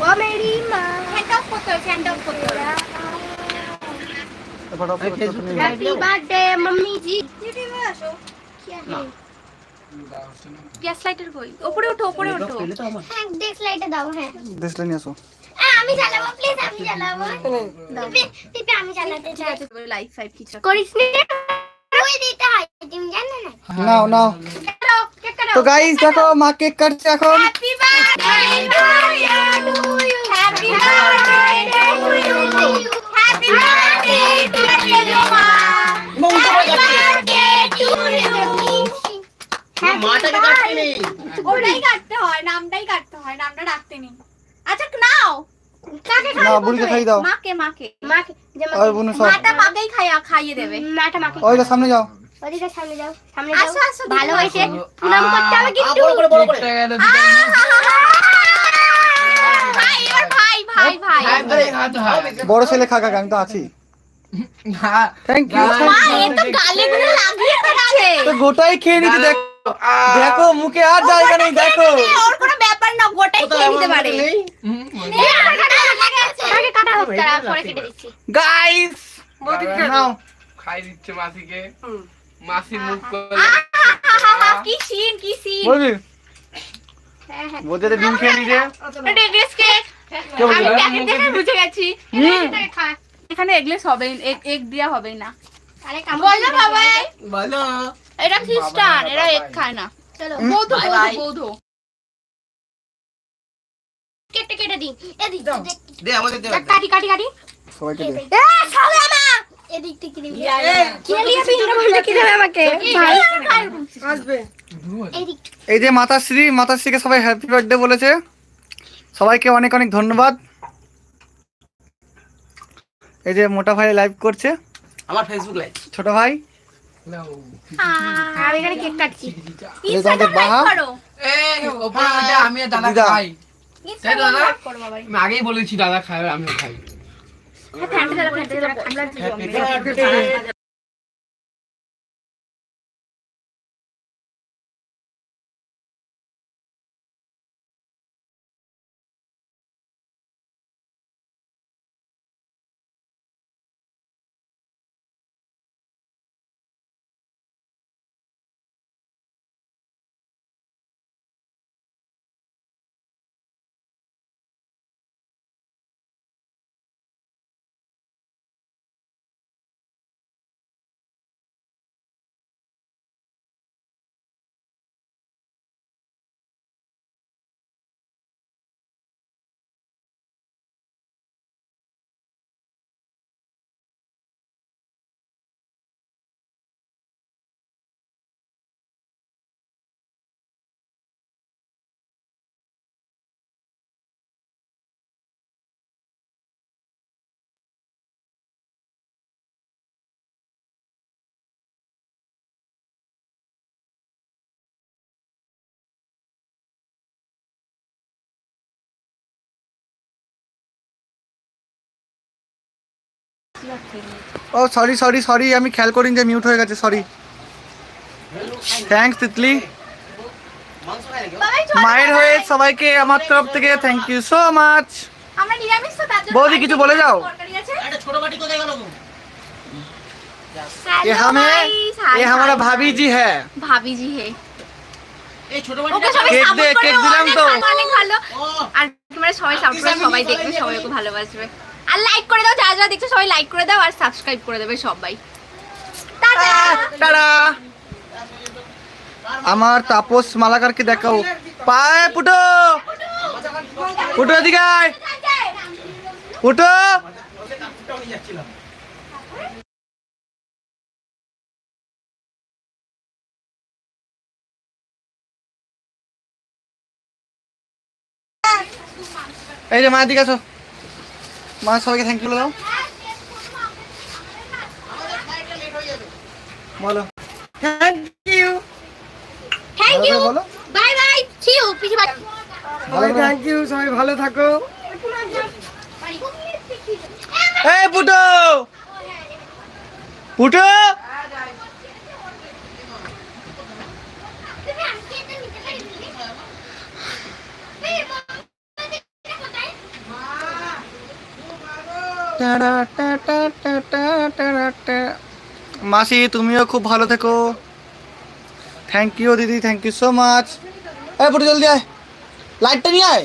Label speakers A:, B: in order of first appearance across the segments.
A: ও Mary মা
B: hand of করতে হবে হ্যান্ড অফ করতে হবে
A: हैप्पी बर्थडे मम्मी जी क्या है
B: গ্যাস লাইটার কই উপরে ওঠো উপরে ওঠো
A: হ্যাঁ দেখ লাইটে দাও হ্যাঁ
C: দেশলে নিয়ে আসো
A: আ, আমি চালাবো প্লিজ আমি চালাবো পিপি পিপি আমি চালাতে চাই
B: লাইফ ফাইভ কিছু
A: করিস নি তুই দিতে হয় তুমি জানো না
C: নাও নাও
B: কাটাও কেক কাটাও
C: তো গাইস দেখো মা কেক কাটছে এখন
B: হ্যাপি বার্থডে নামটাই কাটতে হয় নামটা আচ্ছা নাও মাকে মাকে
A: মাকে
B: মাকেই খাইয়া খাইয়ে দেবে
A: মাটা মাকে
C: সামনে যাও
A: সামনে যাও সামনে
D: বড় করে
B: ভাই এবার ভাই। ভাই।
C: বড় ছেলে খাকা আমি তো আছি। থ্যাংক ইউ
B: তো গালে গুলো লাগিয়ে দিচ্ছে
C: তো গোটাই খেয়ে নিতে দেখো দেখো মুখে আর জায়গা নেই দেখো।
B: ওর কোনো ব্যাপার না গোটাই খেয়ে নিতে পারে।
C: গাইস
E: খাই দিচ্ছে মাসিকে। মাসি মুখ
B: কি সিন কি সিন
C: বলবি
A: হ্যাঁ হ্যাঁ।
C: বলতে ডিম খেয়ে নিতে
B: এটা এগলেস
C: কে
B: আমি প্যাকেট দেখে বুঝে গেছি। এখানে এগলেস হবে এগ এগ দেওয়া হবে না।
A: আরে
B: বলো বাবাই।
D: বলো।
B: এটা খ্রিস্টান এরা এগ খায় না।
A: চলো।
B: বৌদ্ধ বৌদ্ধ
A: কেটে কেটে দিই। এদিক
D: দে আমাদের দে।
A: কাটি কাটি কাটি।
C: সবাইকে দে।
A: এ সালে না এদিক থেকে দিবি কে লিয়ে পিন্ডা বলতে কি দেবে আমাকে? ভাই। এদিক।
C: এই যে মাতাশ্রী মাতাশ্রীকে সবাই হ্যাপি বার্থডে বলেছে। সবাইকে অনেক অনেক ধন্যবাদ। এই যে মোটা ভাই লাইভ করছে।
D: আমার ফেসবুক লাইভ
C: ছোট ভাই।
A: আর এখানে কেক কাটছি।
C: এই যে
B: করো।
E: এই ওপরে ওটা আমি দাদা। খাই।
B: ইনস্টাগ্রাম লাইভ করো বাবাই।
E: আমি আগেই বলেছি দাদা খাই। আর আমিও খাই
C: ও সরি সরি সরি আমি খেয়াল করিনি যে মিউট হয়ে গেছে সরি থ্যাঙ্কস তিতলি
D: মাংস খাই নাকি
B: বাবাই চলো,
C: মায়ের হয়ে সবাইকে আমার তরফ থেকে থ্যাংক ইউ সো মাচ
B: আমরা নিরামিষ তো তার জন্য
C: বৌদি, কিছু বলে যাও।
B: তরকারি আছে
D: একটা ছোট বাটি কোথায় গেল
C: ये हमें
B: guys, hi,
C: ये हमारा
B: hi,
C: भाभी
B: hi.
C: जी है
B: ভাবি জি হে
D: এই ছোট
B: ওকে
D: বাটিটা
B: সবাই
C: কেক
B: সাপোর্ট
C: দে,
B: করো
C: কেক দিলাম
B: অনেক
C: তো।
B: ভালো, অনেক ভালো
D: ও
B: আর তোমরা সবাই সাপোর্ট করো সবাই দেখবে সবাই ওকে ভালোবাসবে আর লাইক করে দাও, যারা যারা দেখছ সবাই লাইক করে দাও আর সাবস্ক্রাইব করে দেবে সবাই।
C: আমার তাপস মালাকারকে দেখাও। পায়ে পুটো! পুটো এদিকে পুটো! এই যে মা দিকে মা সবাইকে থ্যাংক ইউ দাও। বলো। থ্যাংক ইউ
A: থ্যাংক ইউ
C: বলো
A: বাই বাই সি ইউ পিছি বাই
C: থ্যাংক ইউ সবাই ভালো থাকো। এই পুটো! পুটো টাটা, টাটা, টাটা, টাটা, টা। মাসি তুমিও খুব ভালো থেকো। থ্যাংক ইউ দিদি থ্যাংক ইউ সো মাচ এই পুরো জলদি আয়। লাইটটা নিয়ে আয়।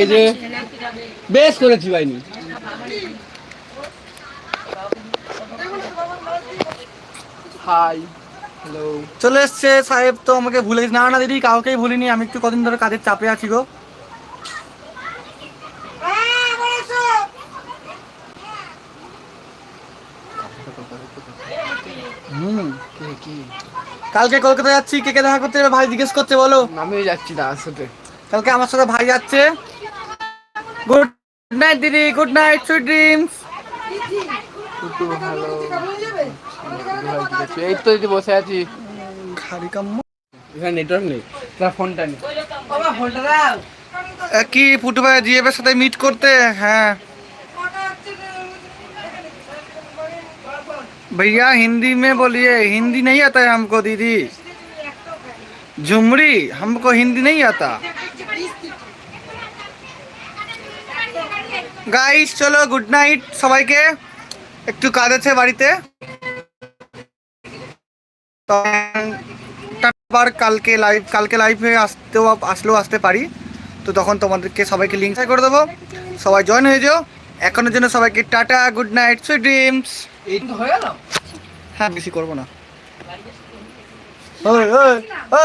E: এই যে বেশ করেছি বাইনি হাই হ্যালো
C: চলে এসছে সাহেব তো আমাকে ভুলে না না দিদি কাউকেই ভুলিনি। আমি একটু কদিন ধরে কাজের চাপে আছি গো। হুম। কালকে কলকাতা যাচ্ছি। কে কে দেখা করতে যাবে? ভাই জিজ্ঞেস করছে বলো।
E: আমিও যাচ্ছি দাদার সাথে
C: কালকে আমার সাথে ভাই যাচ্ছে। গুড নাইট দিদি। গুড নাইট সুইট ড্রিমস
E: একটু ভালো এই তো দিদি বসে আছি
C: খালি কাম্য
E: এখানে নেটওয়ার্ক নেই তার ফোনটা নেই
C: এ, কি পুটু ভাই জিএফের সাথে মিট করতে হ্যাঁ भैया हिंदी में बोलिए हिंदी नहीं आता है हमको दीदी झुमरी हमको हिंदी नहीं आता গাইস চলো গুড নাইট সবাইকে একটু কাজ আছে বাড়িতে। আবার কালকে লাইভ কালকে লাইভে আসতেও আসলেও আসতে পারি। তো তখন তোমাদেরকে সবাইকে লিঙ্ক করে দেবো। সবাই জয়েন হয়ে যাও। এখনের জন্য সবাইকে টাটা গুড নাইট সুইট ড্রিমস
E: হয়ে
C: হ্যাঁ বেশি করব না।